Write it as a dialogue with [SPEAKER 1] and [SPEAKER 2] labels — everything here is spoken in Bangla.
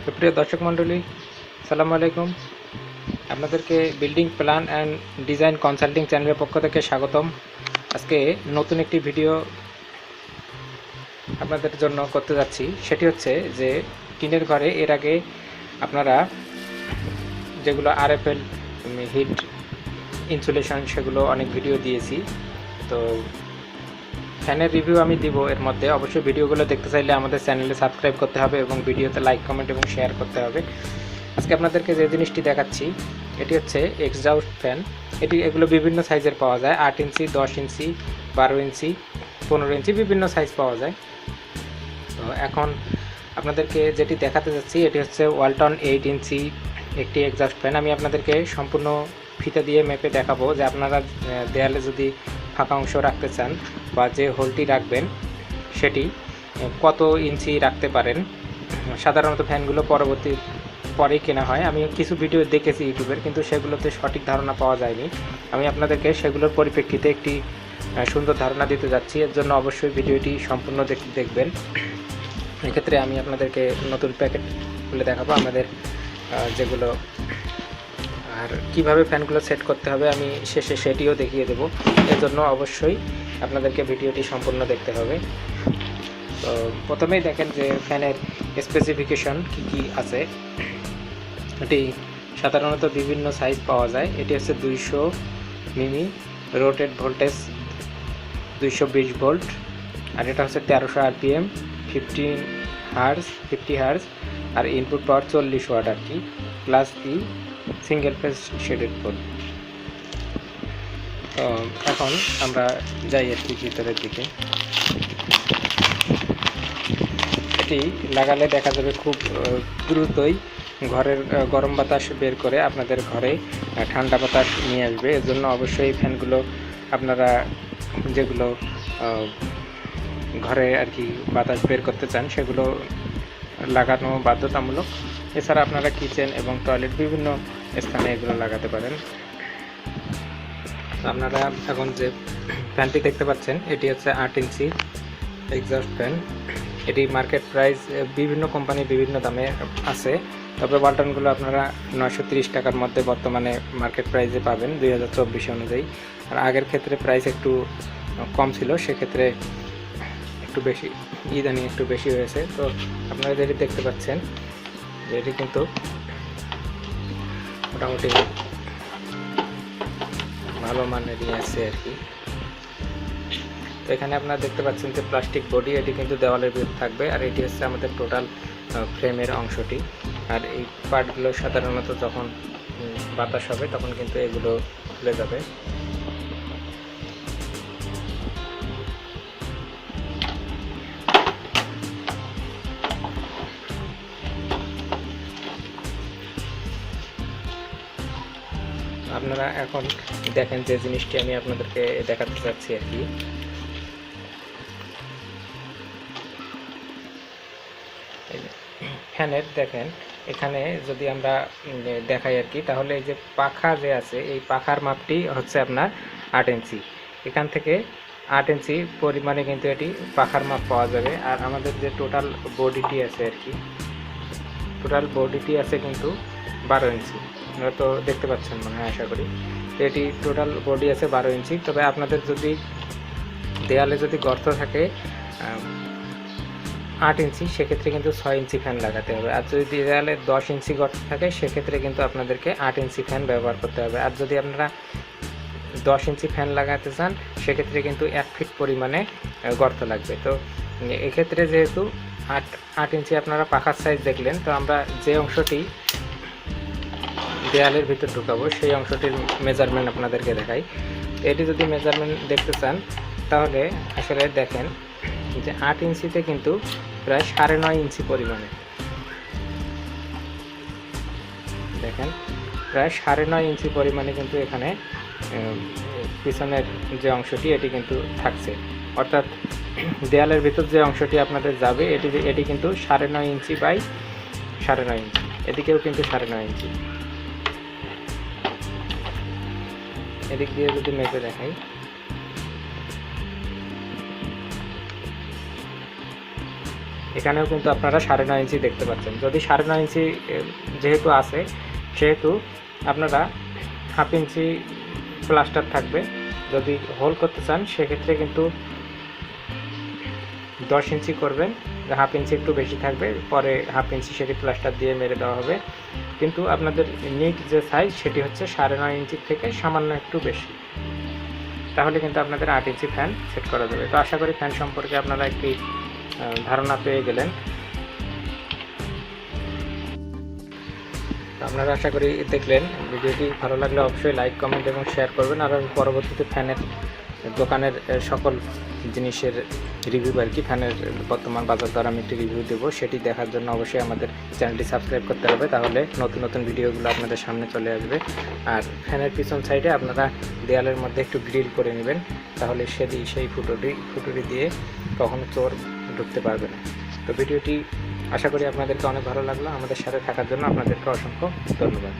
[SPEAKER 1] সুপ্রিয় দর্শক মণ্ডলী, সালামু আলাইকুম। আপনাদেরকে building plan and design consulting চ্যানেলের পক্ষ থেকে স্বাগতম। আজকে নতুন একটি ভিডিও আপনাদের জন্য করতে যাচ্ছি। সেটি হচ্ছে যে, টিনের ঘরে এর আগে আপনারা যেগুলো আরএফএল হিট, ইনসুলেশন, সেগুলো অনেক ভিডিও দিয়েছি। তো ফ্যানের রিভিউ আমি দিব। এর মধ্যে অবশ্যই ভিডিওগুলো দেখতে চাইলে আমাদের চ্যানেলে সাবস্ক্রাইব করতে হবে এবং ভিডিওতে লাইক কমেন্ট এবং শেয়ার করতে হবে। আজকে আপনাদেরকে যে জিনিসটি দেখাচ্ছি, এটি হচ্ছে এক্সজাউস্ট ফ্যান এটি, এগুলো বিভিন্ন সাইজের পাওয়া যায়। আট ইঞ্চি, দশ ইঞ্চি, বারো ইঞ্চি, পনেরো ইঞ্চি বিভিন্ন সাইজ পাওয়া যায়। তো এখন আপনাদেরকে যেটি দেখাতে যাচ্ছি, এটি হচ্ছে ওয়ালটন এইট ইঞ্চি একটি এক্সজাস্ট ফ্যান আমি আপনাদেরকে সম্পূর্ণ ফিতে দিয়ে মেপে দেখাবো যে আপনারা দেয়ালে যদি ফাঁকা অংশ রাখতে চান বা যে হোলটি রাখবেন সেটি কত ইঞ্চি রাখতে পারেন? সাধারণত ফ্যানগুলো পরবর্তী পরেই কেনা হয়। আমি কিছু ভিডিও দেখেছি ইউটিউবের, কিন্তু সেগুলোতে সঠিক ধারণা পাওয়া যায়নি। আমি আপনাদেরকে সেগুলোর পরিপ্রেক্ষিতে একটি সুন্দর ধারণা দিতে যাচ্ছি। এর জন্য অবশ্যই ভিডিওটি সম্পূর্ণ দেখ- দেখবেন। এক্ষেত্রে আমি আপনাদেরকে নতুন প্যাকেট খুলে দেখাবো। আমাদের যেগুলো আর কীভাবে ফ্যানগুলো সেট করতে হবে আমি শেষে সেটিও দেখিয়ে দেবো। এর জন্য অবশ্যই আপনাদেরকে ভিডিওটি সম্পূর্ণ দেখতে হবে। তো প্রথমেই দেখেন যে ফ্যানের স্পেসিফিকেশন কি কি আছে। এটি সাধারণত বিভিন্ন সাইজ পাওয়া যায়। এটি হচ্ছে দুইশো মিমি রোটেড ভোল্টেজ দুইশো বিশ ভোল্ট আর এটা হচ্ছে তেরোশো RPM fifty hertz fifty hertz আর ইনপুট পাওয়ার চল্লিশ ওয়াট আর কি। প্লাস ই সিঙ্গেল ফেজ শেডেড পোল তো এখন আমরা যাই আর কি ভিতরের দিকে। এটি লাগালে দেখা যাবে খুব দ্রুতই ঘরের গরম বাতাস বের করে আপনাদের ঘরে ঠান্ডা বাতাস নিয়ে আসবে। এর জন্য অবশ্যই ফ্যানগুলো আপনারা যেগুলো ঘরে আর কি বাতাস বের করতে চান, সেগুলো লাগানো বাধ্যতামূলক। এছাড়া আপনারা কিচেন এবং টয়লেট বিভিন্ন স্থানে এগুলো লাগাতে পারেন। আপনারা এখন যে ফ্যানটি দেখতে পাচ্ছেন, এটি হচ্ছে আট ইঞ্চি এক্সস্ট ফ্যান এটি মার্কেট প্রাইস বিভিন্ন কোম্পানি বিভিন্ন দামে আছে। তবে ওয়ালটনগুলো আপনারা নয়শো টাকার মধ্যে বর্তমানে মার্কেট প্রাইসে পাবেন দুই অনুযায়ী। আর আগের ক্ষেত্রে প্রাইস একটু কম ছিল, সেক্ষেত্রে একটু বেশি, ইদানিং একটু বেশি হয়েছে। তো আপনারা যেটি দেখতে পাচ্ছেন, যে এটি কিন্তু মোটামুটি ভালো মানেরই আছে আর কি। তো এখানে আপনারা দেখতে পাচ্ছেন যে প্লাস্টিক বডি, এটি কিন্তু দেওয়ালের ভিতর থাকবে। আর এটি হচ্ছে আমাদের টোটাল ফ্রেমের অংশটি। আর এই পার্টগুলো সাধারণত যখন বাতাস হবে, তখন কিন্তু এগুলো খুলে যাবে। আপনারা এখন দেখেন যে জিনিসটি আমি আপনাদেরকে দেখাতে চাচ্ছি আর কি। ফ্যানের দেখেন, এখানে যদি আমরা দেখাই আর কি, তাহলে এই যে পাখা যে আছে, এই পাখার মাপটি হচ্ছে আপনার আট ইঞ্চি। এখান থেকে আট ইঞ্চি পরিমাণে কিন্তু এটি পাখার মাপ পাওয়া যাবে। আর আমাদের যে টোটাল বডিটি আছে আর কি টোটাল বডিটি আছে কিন্তু বারো ইঞ্চি। আপনারা তো দেখতে পাচ্ছেন মনে হয়, আশা করি। তো এটি টোটাল বডি আছে বারো ইঞ্চি। তবে আপনাদের যদি দেয়ালে যদি গর্ত থাকে আট ইঞ্চি, সেক্ষেত্রে কিন্তু ছয় ইঞ্চি ফ্যান লাগাতে হবে। আর যদি দেয়ালে দশ ইঞ্চি গর্ত থাকে, সেক্ষেত্রে কিন্তু আপনাদেরকে আট ইঞ্চি ফ্যান ব্যবহার করতে হবে। আর যদি আপনারা দশ ইঞ্চি ফ্যান লাগাতে চান, সেক্ষেত্রে কিন্তু এক ফিট পরিমাণে গর্ত লাগবে। তো, এক্ষেত্রে যেহেতু আট আট ইঞ্চি আপনারা পাখার সাইজ দেখলেন, তো আমরা যে অংশটি দেয়ালের ভিতর ঢুকাবো, সেই অংশটির মেজারমেন্ট আপনাদেরকে দেখাই। এটি যদি মেজারমেন্ট দেখতে চান, তাহলে আসলে দেখেন যে আট ইঞ্চিতে কিন্তু প্রায় সাড়ে নয় ইঞ্চি পরিমাণে। দেখেন, প্রায় সাড়ে নয় ইঞ্চি পরিমাণে কিন্তু এখানে পিছনের যে অংশটি, এটি কিন্তু থাকছে। অর্থাৎ দেয়ালের ভিতর যে অংশটি আপনাদের যাবে, এটি এটি কিন্তু সাড়ে নয় ইঞ্চি বাই সাড়ে নয় ইঞ্চি। এদিকেও কিন্তু সাড়ে নয় ইঞ্চি। এদিক দিয়ে যদি মেপে দেখাই। এখানেও কিন্তু আপনারা সাড়ে নয় ইঞ্চি দেখতে পাচ্ছেন। যদি সাড়ে নয় ইঞ্চি যেহেতু আছে, সেহেতু আপনারা হাফ ইঞ্চি প্লাস্টার থাকবে। যদি হোল করতে চান, সেক্ষেত্রে কিন্তু দশ ইঞ্চি করবেন। হাফ ইঞ্চি একটু বেশি থাকবে, পরে হাফ ইঞ্চি সেটি প্লাস্টার দিয়ে মেরে দেওয়া হবে। কিন্তু আপনাদের নিট যে সাইজ সেটি হচ্ছে সাড়ে নয় ইঞ্চির থেকে সামান্য একটু বেশি। তাহলে কিন্তু আপনাদের আট ইঞ্চি ফ্যান সেট করা যাবে। তো আশা করি ফ্যান সম্পর্কে আপনারা একটি ধারণা পেয়ে গেলেন। আপনারা আশা করি দেখলেন। ভিডিওটি ভালো লাগলে অবশ্যই লাইক কমেন্ট এবং শেয়ার করবেন। আর আমি পরবর্তীতে ফ্যানের দোকানের সকল জিনিসের রিভিউ আর কি, ফ্যানের বর্তমান বাজার দর আমি একটি রিভিউ দেবো। সেটি দেখার জন্য অবশ্যই আমাদের চ্যানেলটি সাবস্ক্রাইব করতে হবে, তাহলে নতুন নতুন ভিডিওগুলো আপনাদের সামনে চলে আসবে। আর ফ্যানের পিছন সাইডে আপনারা দেয়ালের মধ্যে একটু গ্রিল করে নেবেন, তাহলে সেটি সেই ফুটোটি ফুটোটি দিয়ে কখনো চোর ঢুকতে পারবে না। তো ভিডিওটি আশা করি আপনাদেরকে অনেক ভালো লাগল। আমাদের সাথে থাকার জন্য আপনাদেরকে অসংখ্য ধন্যবাদ।